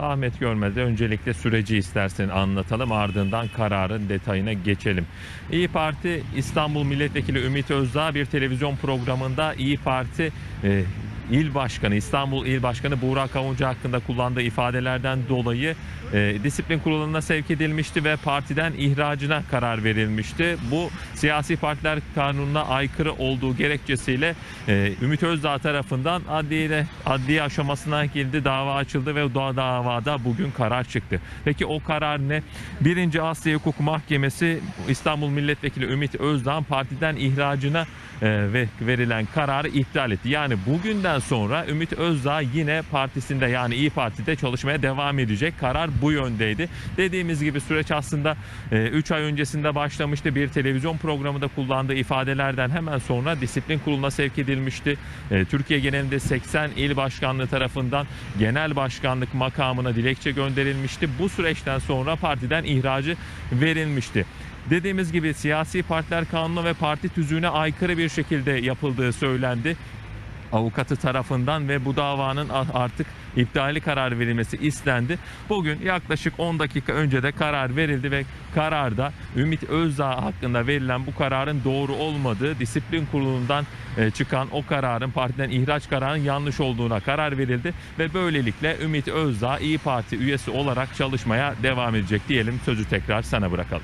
Ahmet Görmez'e öncelikle süreci istersen anlatalım ardından kararın detayına geçelim. İyi Parti İstanbul Milletvekili Ümit Özdağ bir televizyon programında İyi Parti e, İl Başkanı, İstanbul İl Başkanı Buğra Kavuncu hakkında kullandığı ifadelerden dolayı e, disiplin kuruluna sevk edilmişti ve partiden ihracına karar verilmişti. Bu siyasi partiler kanununa aykırı olduğu gerekçesiyle e, Ümit Özdağ tarafından adliye, adliye aşamasına girdi, dava açıldı ve o da- davada bugün karar çıktı. Peki o karar ne? Birinci Asya Hukuk Mahkemesi İstanbul Milletvekili Ümit Özdağ'ın partiden ihracına e, ve verilen kararı iptal etti. Yani bugünden sonra Ümit Özdağ yine partisinde yani İyi Parti'de çalışmaya devam edecek. Karar bu yöndeydi. Dediğimiz gibi süreç aslında 3 ay öncesinde başlamıştı. Bir televizyon programında kullandığı ifadelerden hemen sonra disiplin kuruluna sevk edilmişti. E, Türkiye genelinde 80 il başkanlığı tarafından genel başkanlık makamına dilekçe gönderilmişti. Bu süreçten sonra partiden ihracı verilmişti. Dediğimiz gibi siyasi partiler kanunu ve parti tüzüğüne aykırı bir şekilde yapıldığı söylendi avukatı tarafından ve bu davanın artık iptali karar verilmesi istendi. Bugün yaklaşık 10 dakika önce de karar verildi ve kararda Ümit Özdağ hakkında verilen bu kararın doğru olmadığı disiplin kurulundan e, çıkan o kararın partiden ihraç kararının yanlış olduğuna karar verildi ve böylelikle Ümit Özdağ İyi Parti üyesi olarak çalışmaya devam edecek diyelim. Sözü tekrar sana bırakalım.